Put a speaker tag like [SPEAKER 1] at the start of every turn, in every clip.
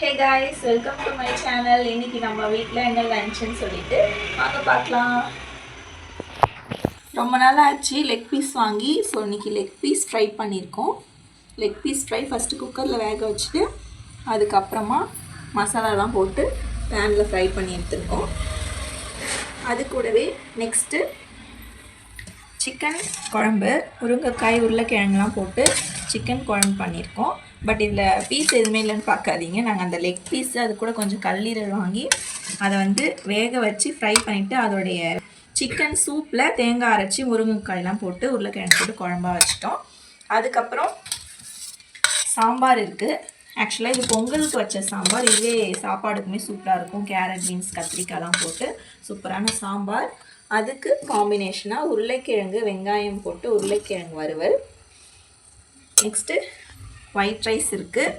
[SPEAKER 1] Hey guys welcome to my channel இன்னைக்கு நம்ம வீட்டில் என்ன லஞ்சுன்னு சொல்லிட்டு வாங்க பார்க்கலாம். ரொம்ப நாள் ஆச்சு லெக் பீஸ் வாங்கி ஸோ இன்னைக்கு லெக் பீஸ் ஃப்ரை பண்ணியிருக்கோம் லெக் பீஸ் ஃப்ரை ஃபஸ்ட்டு குக்கரில் வேக வச்சுட்டு அதுக்கப்புறமா மசாலாலாம் போட்டு பேனில் ஃப்ரை பண்ணி எடுத்துருக்கோம். அது கூடவே நெக்ஸ்ட்டு சிக்கன் குழம்பு முருங்கைக்காய் உருளைக்கிழங்குலாம் போட்டு சிக்கன் குழம்பு பண்ணியிருக்கோம். பட் இதில் பீஸ் எதுவுமே இல்லைன்னு பார்க்காதீங்க. நாங்கள் அந்த லெக் பீஸ் அது கூட கொஞ்சம் கல்லீரல் வாங்கி அதை வந்து வேக வச்சு ஃப்ரை பண்ணிவிட்டு அதோடைய சிக்கன் சூப்பில் தேங்காய் அரைச்சி முருங்கைக்காயெலாம் போட்டு உருளைக்கிழங்கு போட்டு குழம்பா வச்சிட்டோம். அதுக்கப்புறம் சாம்பார் இருக்குது ஆக்சுவலாக இது பொங்கலுக்கு வச்ச சாம்பார். இதே சாப்பாடுக்குமே சூப்பராக இருக்கும். கேரட் பீன்ஸ் கத்திரிக்காய்லாம் போட்டு சூப்பரான சாம்பார். அதுக்கு காம்பினேஷனாக உருளைக்கிழங்கு வெங்காயம் போட்டு உருளைக்கிழங்கு வறுவல். நெக்ஸ்ட்டு ஒயிட் ரைஸ் இருக்குது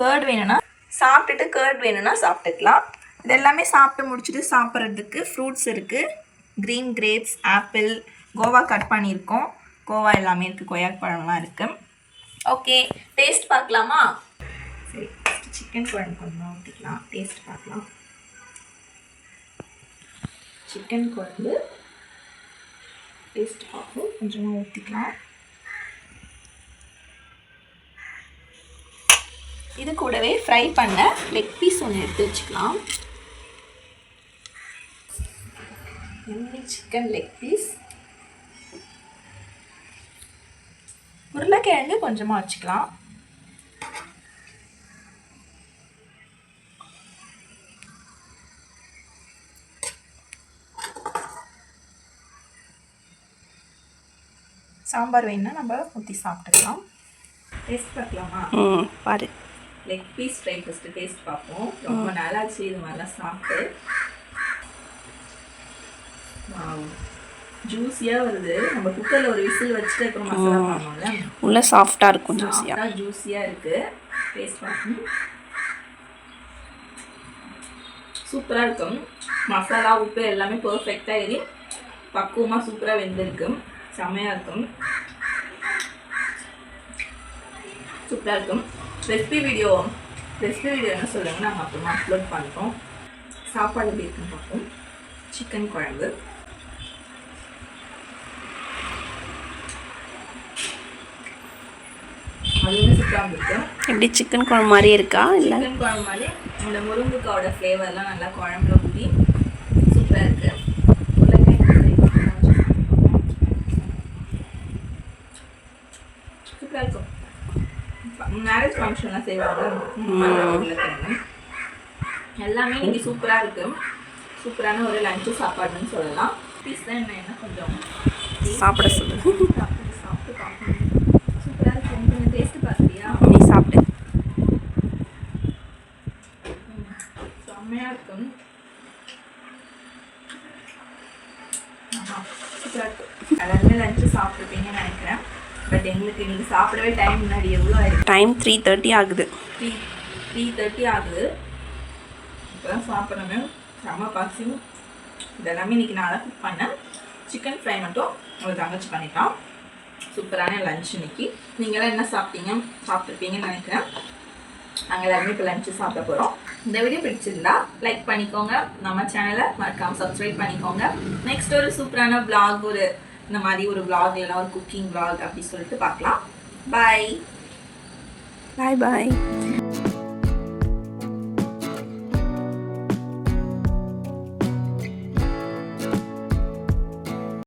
[SPEAKER 1] கேர்ட் வேணும்னா சாப்பிட்டுட்டு கேர்ட் வேணும்னா சாப்பிட்டுக்கலாம். இது எல்லாமே சாப்பிட்டு முடிச்சுட்டு சாப்பிட்றதுக்கு ஃப்ரூட்ஸ் இருக்குது green grapes apple guava cut பண்ணியிருக்கோம். கோவா எல்லாமே இருக்குது கொய்யாப்பழம்லாம் இருக்குது ஓகே டேஸ்ட் பார்க்கலாமா? சரி சிக்கன் குழம்பு கொஞ்சம் ஊற்றிக்கலாம் டேஸ்ட் பார்க்கலாம். சிக்கன் குழம்பு டேஸ்ட் பார்ப்போம். கொஞ்சமாக ஊற்றிக்கலாம் இது கூடவே ஃப்ரை பண்ண லெக் பீஸ் ஒன்று எடுத்து வச்சுக்கலாம். சிக்கன் லெக் பீஸ் உருளைக்கிழங்கு கொஞ்சமாக வச்சுக்கலாம். சாம்பார் வேணும்னா நம்ம ஊற்றி சாப்பிட்டுக்கலாம். டேஸ்ட் பார்க்கலாமா?
[SPEAKER 2] ம் பாரு.
[SPEAKER 1] Leg piece fry first taste பார்ப்போம். ரொம்ப நாளாச்சு இது மாதிரிலாம் சாப்பிட்டு. ஜூஸியாக வருது. நம்ம குக்கரில் ஒரு விசில் வச்சுட்டு அப்புறம் மசாலா பண்ணோம்ல
[SPEAKER 2] உள்ள சாஃப்டாக இருக்கும் ஜூஸியாக
[SPEAKER 1] ஜூஸியாக இருக்குது டேஸ்ட் பார்க்கணும் சூப்பராக இருக்கும். மசாலா உப்பு எல்லாமே பர்ஃபெக்டாக ஏறி பக்குவமாக சூப்பராக வெந்திருக்கு. செம்மையாக இருக்கும். சூப்பராக இருக்கும். ரெசிபி வீடியோ ரெசிபி வீடியோ என்ன சொல்லுங்க நாங்கள் அப்புறமா அப்லோட் பண்ணுறோம் சாப்பாடு எப்படி இருக்குன்னு பார்ப்போம். சிக்கன் குழம்பு.
[SPEAKER 2] எப்படி சிக்கன் குழம்பு மாதிரியே இருக்கா? இல்லை?
[SPEAKER 1] சிக்கன் குழம்பு மாதிரி இந்த முருங்கைக்காவோட ஃப்ளேவர்லாம் நல்லா குழம்புல ஊற்றி சூப்பராக இருக்கு சூப்பராக இருக்கும் மேரேஜ் ஃபங்க்ஷன்லாம் செய்வாங்க. எல்லாமே இன்னைக்கு சூப்பராக இருக்கு. சூப்பரான ஒரு லஞ்சு சாப்பாடுன்னு சொல்லலாம். பீஸ் தான் என்ன என்ன கொஞ்சம்
[SPEAKER 2] சாப்பிட சொல்லு.
[SPEAKER 1] சாப்பிட்டு சாப்பிட்டு சூப்பராக இருக்கும் கொஞ்சம் டேஸ்ட்டு பார்த்தியா?
[SPEAKER 2] நீ சாப்பிடு.
[SPEAKER 1] செம்மையாக இருக்கும் ஆஹா, சூப்பரா இருக்கு. எல்லாருமே லஞ்சு சாப்பிட்ருப்பீங்கன்னு நினைக்கிறேன். பட் எங்களுக்கு இன்னைக்கு சாப்பிடவே டைம் முன்னாடி எவ்வளோ ஆயிருக்கு?
[SPEAKER 2] டைம் த்ரீ தேர்ட்டி ஆகுது.
[SPEAKER 1] த்ரீ த்ரீ தேர்ட்டி ஆகுது. இப்போ தான் சாப்பிடணும். செம்ம பசியும் இதெல்லாமே இன்னைக்கு நான் குக் பண்ணேன். சிக்கன் ஃப்ரை மட்டும் ஒரு தங்கச்சி பண்ணிட்டான் சூப்பரான லஞ்ச் இன்னைக்கு. நீங்களாம் என்ன சாப்பிட்டீங்க? சாப்பிட்ருப்பீங்கன்னு நினைக்கிறேன். நாங்கள் எல்லாருமே இப்போ லஞ்சு சாப்பிட போகிறோம் இந்த வீடியோ பிடிச்சிருந்தா லைக் பண்ணிக்கோங்க. நம்ம சேனலை மறக்காம சப்ஸ்கிரைப் பண்ணிக்கோங்க. நெக்ஸ்ட் ஒரு சூப்பரான vlog ஒரு இந்த மாதிரி ஒரு விளாக் இல்லைனா ஒரு குக்கிங் விளாக் அப்படி சொல்லிட்டு பார்க்கலாம். பாய்
[SPEAKER 2] பாய் பாய்